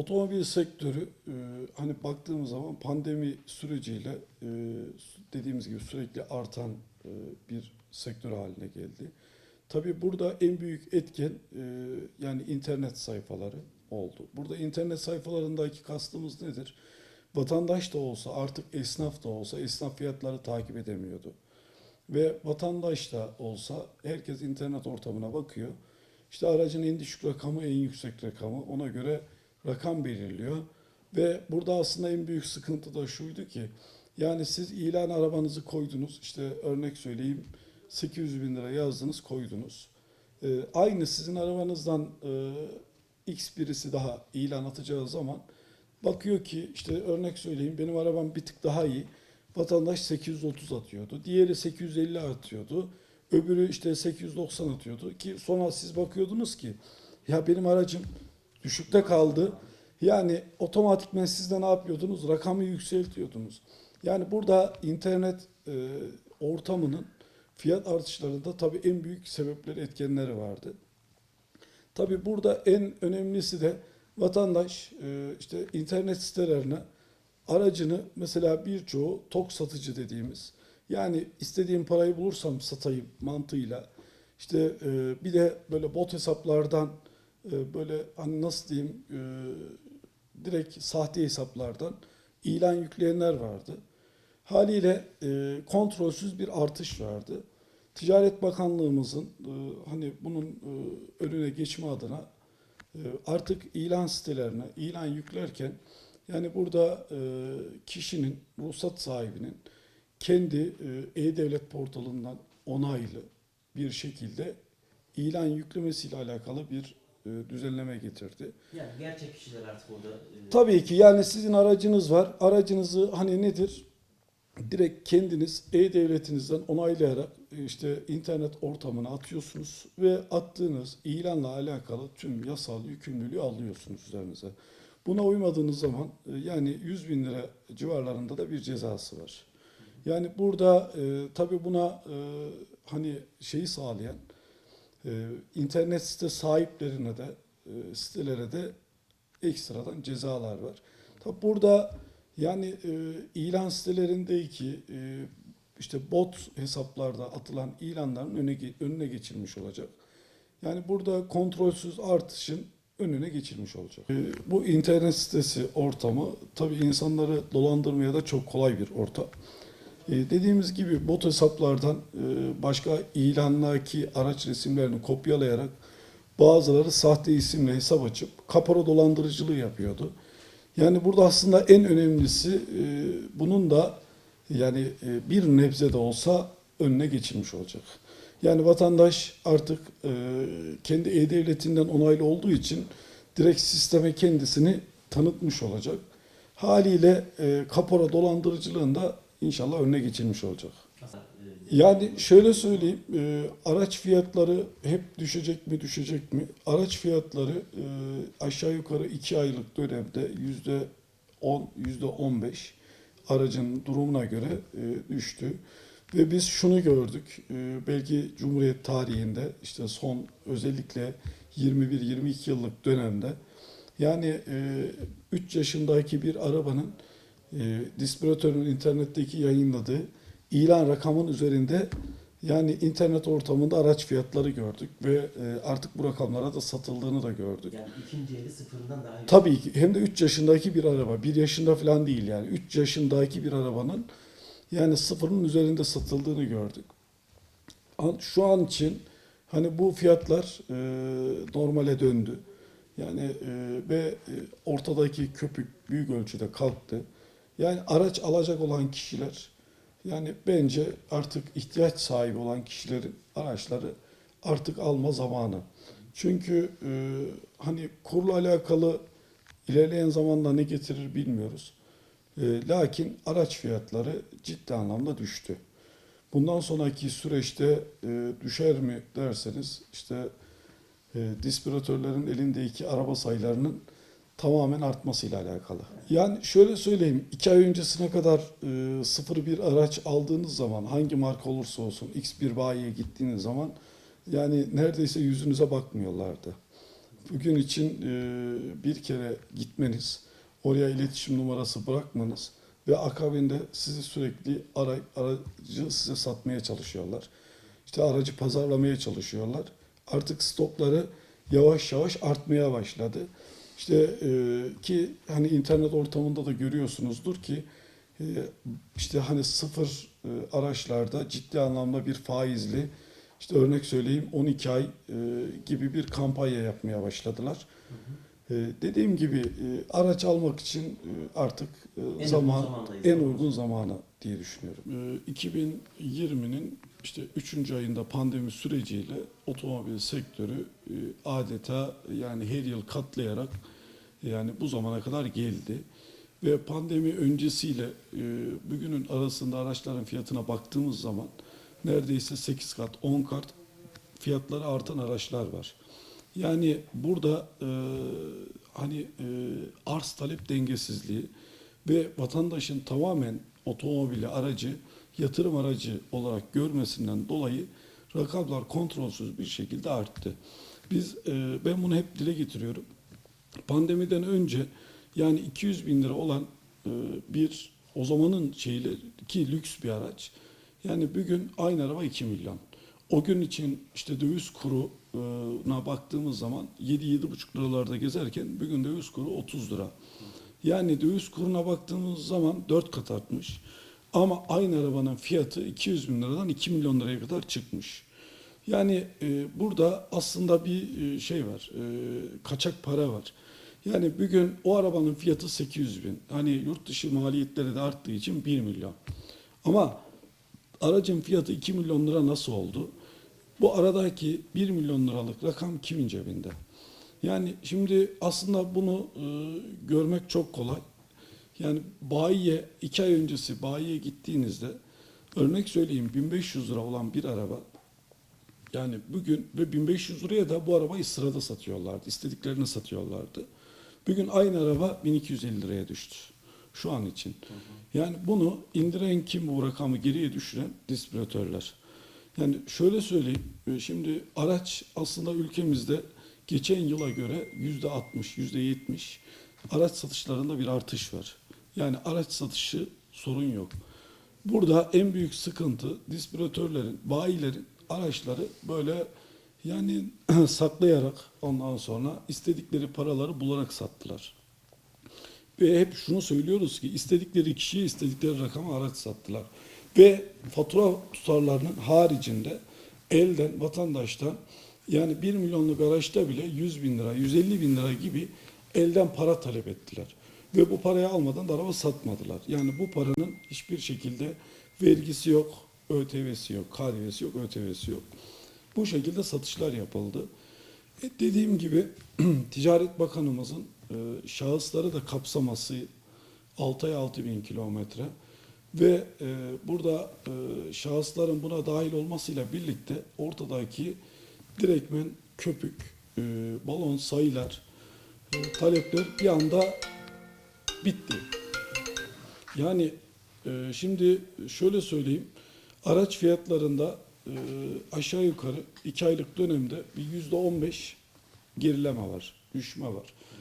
otomobil sektörü e, hani baktığımız zaman pandemi süreciyle e, dediğimiz gibi sürekli artan e, bir sektör haline geldi. Tabii burada en büyük etken e, yani internet sayfaları oldu. Burada internet sayfalarındaki kastımız nedir? Vatandaş da olsa artık esnaf da olsa esnaf fiyatları takip edemiyordu. Ve vatandaş da olsa herkes internet ortamına bakıyor. İşte aracın en düşük rakamı en yüksek rakamı ona göre rakam belirliyor. Ve burada aslında en büyük sıkıntı da şuydu ki yani siz ilan arabanızı koydunuz işte örnek söyleyeyim 800 bin lira yazdınız koydunuz. Ee, aynı sizin arabanızdan e, X birisi daha ilan atacağı zaman bakıyor ki işte örnek söyleyeyim benim arabam bir tık daha iyi. Vatandaş 830 atıyordu. Diğeri 850 atıyordu. Öbürü işte 890 atıyordu ki sonra siz bakıyordunuz ki ya benim aracım düşükte kaldı. Yani otomatikmen siz de ne yapıyordunuz? Rakamı yükseltiyordunuz. Yani burada internet e, ortamının fiyat artışlarında tabii en büyük sebepleri, etkenleri vardı. Tabii burada en önemlisi de vatandaş e, işte internet sitelerine aracını mesela birçoğu tok satıcı dediğimiz yani istediğim parayı bulursam satayım mantığıyla işte e, bir de böyle bot hesaplardan e, böyle hani nasıl diyeyim e, direkt sahte hesaplardan ilan yükleyenler vardı. Haliyle e, kontrolsüz bir artış vardı. Ticaret Bakanlığımızın e, hani bunun önüne geçme adına artık ilan sitelerine ilan yüklerken yani burada kişinin, ruhsat sahibinin kendi e-devlet portalından onaylı bir şekilde ilan yüklemesiyle alakalı bir düzenleme getirdi. Yani gerçek kişiler artık orada e, Tabii ki yani sizin aracınız var. Aracınızı hani nedir? Direkt kendiniz e-devletinizden onaylayarak e, işte internet ortamına atıyorsunuz ve attığınız ilanla alakalı tüm yasal yükümlülüğü alıyorsunuz üzerinize. Buna uymadığınız zaman e, yani 100 bin lira civarlarında da bir cezası var. Yani burada e, tabii buna e, hani şeyi sağlayan e, internet site sahiplerine de e, sitelere de ekstradan cezalar var. Tabi burada yani e, ilan sitelerindeki e, işte bot hesaplarda atılan ilanların öne, önüne geçilmiş olacak. Yani burada kontrolsüz artışın önüne geçilmiş olacak. E, bu internet sitesi ortamı tabii insanları dolandırmaya da çok kolay bir ortam. E, dediğimiz gibi bot hesaplardan e, başka ilandaki araç resimlerini kopyalayarak bazıları sahte isimle hesap açıp kapora dolandırıcılığı yapıyordu. Yani burada aslında en önemlisi e, bunun da yani bir nebze de olsa önüne geçilmiş olacak. Yani vatandaş artık kendi e-devletinden onaylı olduğu için direkt sisteme kendisini tanıtmış olacak. Haliyle kapora dolandırıcılığında inşallah önüne geçilmiş olacak. mesela, e, Yani şöyle söyleyeyim, e, araç fiyatları hep düşecek mi düşecek mi? Araç fiyatları e, aşağı yukarı iki aylık dönemde yüzde 10, yüzde 15 aracın durumuna göre e, düştü. Ve biz şunu gördük, e, belki Cumhuriyet tarihinde işte son özellikle 21-22 yıllık dönemde yani 3 yaşındaki bir arabanın e, distribütörün internetteki yayınladığı ilan rakamın üzerinde yani internet ortamında araç fiyatları gördük ve e, artık bu rakamlara da satıldığını da gördük. yani ikinci eli sıfırından daha iyi. Tabii ki hem de 3 yaşındaki bir araba, 1 yaşında falan değil yani 3 yaşındaki bir arabanın yani sıfırın üzerinde satıldığını gördük. Şu an için hani bu fiyatlar e, normale döndü. Yani e, ve e, ortadaki köpük büyük ölçüde kalktı. Yani araç alacak olan kişiler yani bence artık ihtiyaç sahibi olan kişilerin araçları artık alma zamanı. Çünkü e, hani kurla alakalı ilerleyen zamanda ne getirir bilmiyoruz. E, lakin araç fiyatları ciddi anlamda düştü. Bundan sonraki süreçte e, düşer mi derseniz işte e, distribütörlerin elindeki araba sayılarının tamamen artmasıyla alakalı. Yani şöyle söyleyeyim, iki ay öncesine kadar e, sıfır bir araç aldığınız zaman hangi marka olursa olsun X bir bayiye gittiğiniz zaman yani neredeyse yüzünüze bakmıyorlardı. bugün için e, bir kere gitmeniz, oraya iletişim numarası bırakmanız ve akabinde sizi sürekli ara, aracı size satmaya çalışıyorlar. İşte aracı pazarlamaya çalışıyorlar. Artık stokları yavaş yavaş artmaya başladı. İşte e, ki hani internet ortamında da görüyorsunuzdur ki e, işte hani sıfır e, araçlarda ciddi anlamda bir faizli işte örnek söyleyeyim 12 ay e, gibi bir kampanya yapmaya başladılar. E, dediğim gibi e, araç almak için e, artık e, uygun zaman zamandayız. en uygun zamanı diye düşünüyorum. E, 2020'nin işte 3. ayında pandemi süreciyle otomobil sektörü e, adeta yani her yıl katlayarak yani bu zamana kadar geldi. Ve pandemi öncesiyle e, bugünün arasında araçların fiyatına baktığımız zaman neredeyse 8 kat, 10 kat fiyatları artan araçlar var. Yani burada e, hani e, arz talep dengesizliği ve vatandaşın tamamen otomobili, aracı yatırım aracı olarak görmesinden dolayı rakamlar kontrolsüz bir şekilde arttı. Biz e, ben bunu hep dile getiriyorum. Pandemiden önce yani 200 bin lira olan e, bir o zamanın şeyle ki lüks bir araç. Yani bugün aynı araba 2 milyon. O gün için işte döviz kuruna baktığımız zaman 7-7,5 liralarda gezerken bugün döviz kuru 30 lira. Yani döviz kuruna baktığımız zaman 4 kat artmış. Ama aynı arabanın fiyatı 200 bin liradan 2 milyon liraya kadar çıkmış. Yani e, burada aslında bir e, şey var, e, kaçak para var. Yani bugün o arabanın fiyatı 800 bin. Hani yurt dışı maliyetleri de arttığı için 1 milyon. Ama aracın fiyatı 2 milyon lira nasıl oldu? Bu aradaki 1 milyon liralık rakam kimin cebinde? Yani şimdi aslında bunu e, görmek çok kolay. Yani bayiye, iki ay öncesi bayiye gittiğinizde örnek söyleyeyim 1500 lira olan bir araba yani bugün ve 1500 liraya da bu arabayı sırada satıyorlardı. istediklerini satıyorlardı. Bugün aynı araba 1250 liraya düştü. Şu an için. Yani bunu indiren kim bu rakamı geriye düşüren distribütörler. Yani şöyle söyleyeyim. e, Şimdi araç aslında ülkemizde geçen yıla göre yüzde 60, yüzde 70 araç satışlarında bir artış var. Yani araç satışı sorun yok. Burada en büyük sıkıntı distribütörlerin, bayilerin araçları böyle yani saklayarak ondan sonra istedikleri paraları bularak sattılar. Ve hep şunu söylüyoruz ki istedikleri kişiye istedikleri rakama araç sattılar. Ve fatura tutarlarının haricinde elden vatandaştan yani 1 milyonluk araçta bile 100 bin lira, 150 bin lira gibi elden para talep ettiler. Ve bu parayı almadan da araba satmadılar. Yani bu paranın hiçbir şekilde vergisi yok, ÖTV'si yok, KDV'si yok, ÖTV'si yok. Bu şekilde satışlar yapıldı. E dediğim gibi Ticaret Bakanımızın e, şahısları da kapsaması 6 ay 6 bin kilometre ve e, burada e, şahısların buna dahil olmasıyla birlikte ortadaki direktmen köpük, e, balon sayılar, e, talepler bir anda bitti. Yani e, şimdi şöyle söyleyeyim, araç fiyatlarında e, aşağı yukarı iki aylık dönemde bir yüzde on beş gerileme var, düşme var.